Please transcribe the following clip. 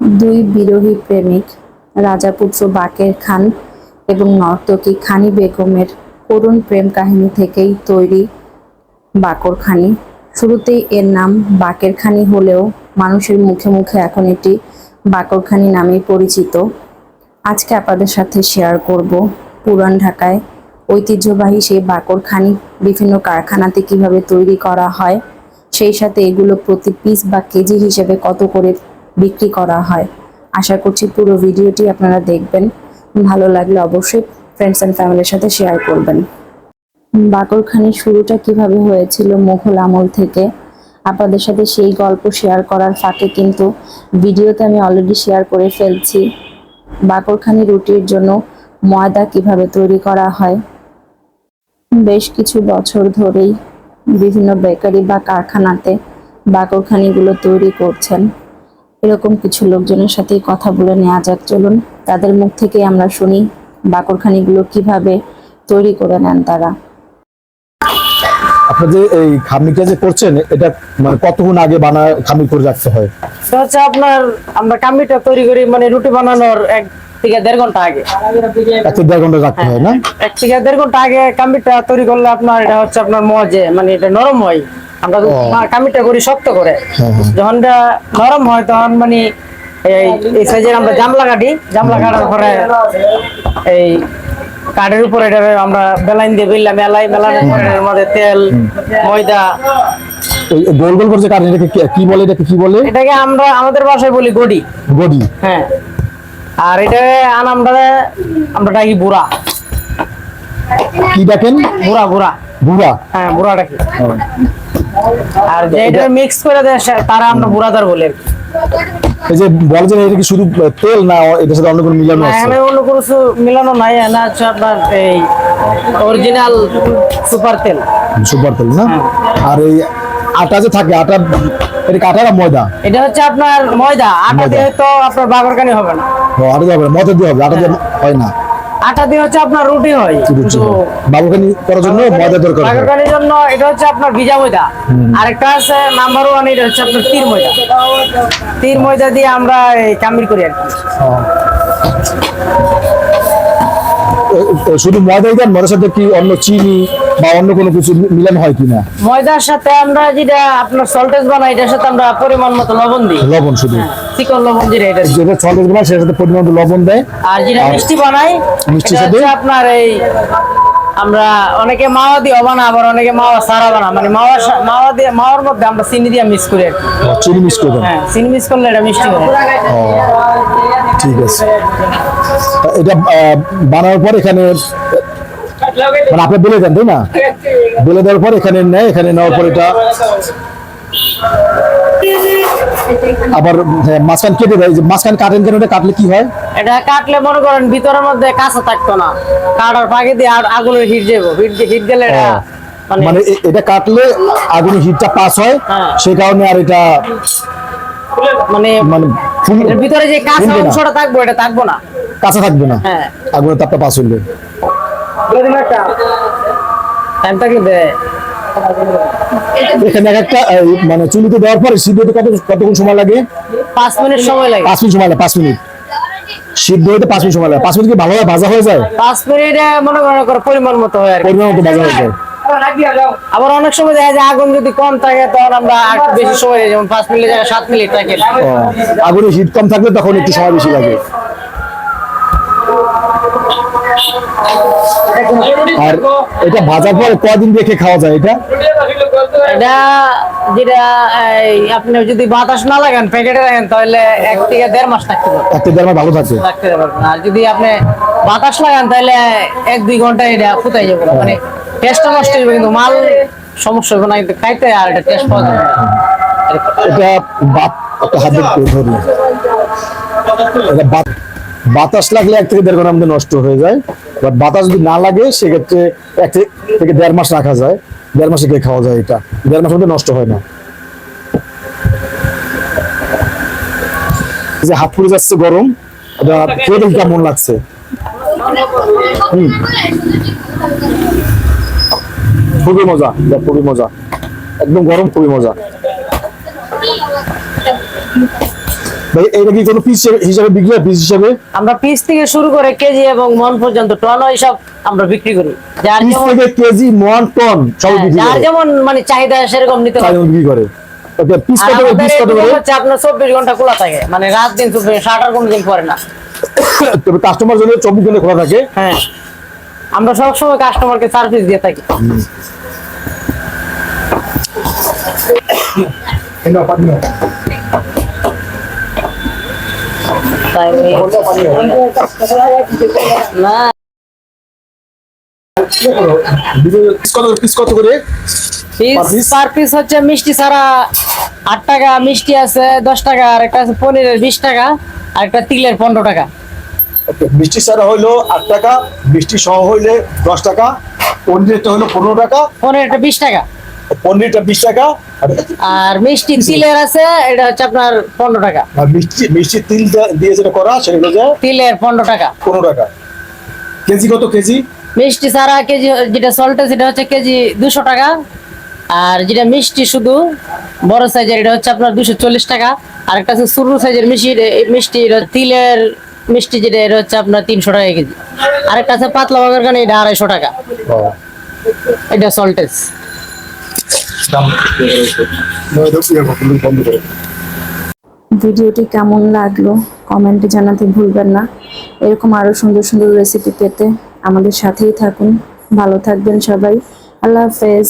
দুই বিরোহী প্রেমিক, রাজাপুত্র বাকের খান এবং নর্তকী খানি বেগমের করুণ প্রেম কাহিনী থেকেই তৈরি বাকরখানি শুরুতেই এর নাম বাকেরখানি হলেও মানুষের মুখে মুখে এখন এটি বাকরখানি নামেই পরিচিত। আজকে আপনাদের সাথে শেয়ার করব পুরান ঢাকায় ঐতিহ্যবাহী সেই বাকরখানি বিভিন্ন কারখানাতে কীভাবে তৈরি করা হয়, সেই সাথে এগুলো প্রতি পিস বা কেজি হিসেবে কত করে বিক্রি করা হয়। আশা করছি পুরো ভিডিওটি আপনারা দেখবেন। ভালো লাগলে অবশ্যই ফ্রেন্ডস অ্যান্ড ফ্যামিলির সাথে শেয়ার করবেন। বাকরখানির শুরুটা কীভাবে হয়েছিল মুঘল আমল থেকে? আপনাদের সাথে সেই গল্প শেয়ার করার ফাঁকে কিন্তু ভিডিওতে আমি অলরেডি শেয়ার করে ফেলছি। বাকরখানি রুটির জন্য ময়দা কীভাবে তৈরি করা হয়? বেশ কিছু বছর ধরেই বিভিন্ন বেকারি বা কারখানাতে বাকরখানিগুলো তৈরি করছেন। এরকম কিছু লোকজনের সাথেই কথা বলে নেওয়া যাক চলুন। তাদের মুখ থেকে আমরা শুনি বাকরখানিগুলো কীভাবে তৈরি করে নেন তারা। আপনার এই খামিরটা যে করছেন এটা মানে কতক্ষণ আগে বানায় খামির করে রাখতে হয়? হচ্ছে আপনার আমরা কামিটা তৈরি করি মানে রুটি বানানোর এক থেকে দেড় ঘণ্টা আগে। এক থেকে দেড় ঘণ্টা রাখতে হয় না? এক থেকে দেড় ঘণ্টা আগে কামিটা তৈরি করলে আপনার এটা হচ্ছে আপনার মজে মানে এটা নরম হয়। আমরা কামিটা করি শক্ত করে। হ্যাঁ, হ্যাঁ। যখন নরম হয় তখন মানে এই সাইজের আমরা জামলা কাটি জামলা কাটার পরে এই কাঠের উপরে এটা আমরা বেলাইন দিয়ে বেললাম মেলাই মেলানোর পরে এর মধ্যে তেল ময়দা। গোল গোল করে যে এটাকে কি- বলে এটাকে কি বলে? এটাকে আমরা আমাদের ভাষায় বলি গড়ি। গডি। হ্যাঁ। আর এটা আনামটা আমরা ডাকি বুড়া। কি ডাকেন বুড়া বুড়া বুড়া হ্যাঁ বুড়া ডাকি আর যেটা মিক্স করে দেয় তারা আমরা বুড়াদার বলি। এই যে বলে যে এটা কি শুধু তেল না এটার সাথে অন্য কোনো মিলানো আছে? এখানে অন্য কোনো মিলানো নাই এখানে হচ্ছে আপনার এই অরিজিনাল সুপার তেল। সুপার তেল না? আর এই আটা যে থাকে আটা এটা আটা না ময়দা? এটা হচ্ছে আপনার ময়দা। আটা দিয়ে তো আপনার বাগরকানি হবে না। ও, আটা দিয়ে হবে না, ময়দা দিয়ে হবে আটা দিয়ে হয় না। আটা দিয়ে হচ্ছে আপনার রুটি হয়। বালুকানি করার জন্য ময়দা দরকার বালুকানির জন্য এটা হচ্ছে আপনার ভিজা ময়দা। আরেকটা আছে নাম্বার ওয়ান এটা হচ্ছে আপনার তীর ময়দা। তীর ময়দা দিয়ে আমরা এই কামির করি আর কি। শুধু ময়দাই দেন ময়দার সাথে কি অন্য চিনি বা অন্য কোনো কিছু মিলান হয় কিনা? ময়দার সাথে আমরা যেটা আপনার সল্টেজ বানাই এটার সাথে আমরা পরিমাণ মতো লবণ দিই। লবণ শুধু? চিকন লবণ যেটা এটা যেটা সল্টেজ বানাই সেটার সাথে পরিমাণ মতো লবণ দেয়। আর যেটা মিষ্টি বানাই মিষ্টি সাথে? আপনার এই আমরা অনেকে মাওয়া দিয়ে বানা আবার অনেকে মাওয়া সারা বানা মানে মাওয়া মাওয়া দিয়ে মাওয়ার মধ্যে আমরা চিনি দিয়ে মিক্স করি আর চিনি মিক্স করে হ্যাঁ চিনি মিক্স করলে এটা মিষ্টি হয়। ঠিক আছে। এটা বানানোর পর এখানে মানে আপনি বলে দেন তাই না? বলে দেওয়ার পর এখানে নেয় এখানে নেওয়ার পর এটা আবার হ্যাঁ, মাঝখান কেটে দেয়। যে মাঝখান কাটেন কেন? কাটলে কি হয়? এটা কাটলে মনে করেন ভিতরের মধ্যে কাঁচা থাকতো না। কাটার ফাঁকে দিয়ে আর আগুনের হিট যাব হিট হিট গেলে এটা মানে মানে এটা কাটলে আগুনের হিটটা পাস হয়। হ্যাঁ। সেই কারণে আর এটা মানে মানে এর ভিতরে যে কাঁচা অংশটা থাকব এটা থাকব না। কাঁচা থাকবে না? হ্যাঁ। আগুনের তাপটা পাস হইলে। টাইম থাকলে দেয়? এখানে এক একটা মানে চুলিতে দেওয়ার পরে সিদ্ধ হতে কত কতক্ষণ সময় লাগে? পাঁচ মিনিট সময় লাগে। পাঁচ মিনিট সময় লাগে পাঁচ মিনিট। সিদ্ধ হতে পাঁচ মিনিট সময় লাগে। পাঁচ মিনিট কি ভালোভাবে ভাজা হয়ে যায়? পাঁচ মিনিটে মনে পরিমাণ মতো হয় পরিমাণ মতো ভাজা হয়ে যায়। আবার অনেক সময় দেখা যায় আগুন যদি কম থাকে তখন আমরা একটু বেশি সময় যেমন পাঁচ মিনিট জায়গায় সাত মিনিট থাকে। আগুনের হিট কম থাকলে তখন একটু সময় বেশি লাগে। আর এটা ভাজার পরে কয়দিন রেখে খাওয়া যায় এটা? এটা যেটা আপনি যদি বাতাস না লাগান প্যাকেটে রাখেন তাহলে এক থেকে দেড় মাস থাকতে পারবে। একটা দেড় মাস ভালো থাকে থাকতে পারবেন আর যদি আপনি বাতাস লাগান তাহলে এক দুই ঘণ্টা এটা ফুটাই যাবে। মানে টেস্টটা নষ্ট যাবে কিন্তু মাল সমস্যা হবে না কিন্তু খাইতে আর এটা টেস্ট পাওয়া যাবে এটা বাত একটা হাতে এটা বাত- বাতাস লাগলে এক থেকে দেড় ঘণ্টার মধ্যে নষ্ট হয়ে যায়। বাট বাতাস যদি না লাগে, সেক্ষেত্রে এক থেকে দেড় মাস রাখা যায়। দেড় মাসে গিয়ে খাওয়া যায় এটা। দেড় মাসের মধ্যে নষ্ট হয় না। যে হাত পুড়ে যাচ্ছে গরম, এটা কেমন লাগছে। খুবই মজা খুবই মজা। একদম গরম, খুবই মজা। ভাই এটা কি কোনো পিস হিসাবে বিক্রি হয় পিস হিসাবে? আমরা পিস থেকে শুরু করে কেজি এবং মন পর্যন্ত টন এইসব আমরা বিক্রি করি। যার যেমন থেকে কেজি মন টন সব হ্যাঁ, বিক্রি যার যেমন মানে চাহিদা সেরকম নিতে পারে বিক্রি করে। ওকে পিস কত করে পিস কত করে হচ্ছে আপনার চব্বিশ ঘণ্টা খোলা থাকে। মানে রাত দিন কোনো পরে না। তবে কাস্টমার জন্য চব্বিশ ঘণ্টা খোলা থাকে। হ্যাঁ। আমরা সবসময় কাস্টমারকে সার্ভিস দিয়ে থাকি। তাই না কত করে? পার পিস হচ্ছে মিষ্টি ছাড়া আট টাকা মিষ্টি আছে দশ টাকা আর একটা আছে পনিরের বিশ টাকা আর একটা তিলের পনেরো টাকা মিষ্টি সারা হইল আট টাকা মিষ্টি সহ হইলে দশ টাকা পনিরটা হলো পনেরো টাকা পনিরটা বিশ টাকা পনিরটা বিশ টাকা। আর- মিষ্টি তিলের আছে এটা হচ্ছে আপনার পনেরো টাকা। আর মিষ্টি মিষ্টি তিল দিয়ে যেটা করা সেগুলো যে তিলের পনেরো টাকা। পনেরো টাকা। কেজি কত কেজি? মিষ্টি ছাড়া কেজি যেটা সল্টে সেটা হচ্ছে কেজি দুশো টাকা। আর যেটা মিষ্টি শুধু বড় সাইজের এটা হচ্ছে আপনার দুশো চল্লিশ টাকা। আর একটা আছে সরু সাইজের মিষ্টি মিষ্টি তিলের মিষ্টি যেটা এটা হচ্ছে আপনার তিনশো টাকা কেজি। আর একটা আছে পাতলা বাগার কারণে এটা আড়াইশো টাকা। এটা সল্টেজ। বন্ধ করে। ভিডিওটি কেমন লাগল কমেন্টে জানাতে ভুলবেন না। এরকম আরও সুন্দর সুন্দর রেসিপি পেতে আমাদের সাথেই থাকুন। ভালো থাকবেন সবাই। আল্লাহ হাফেজ।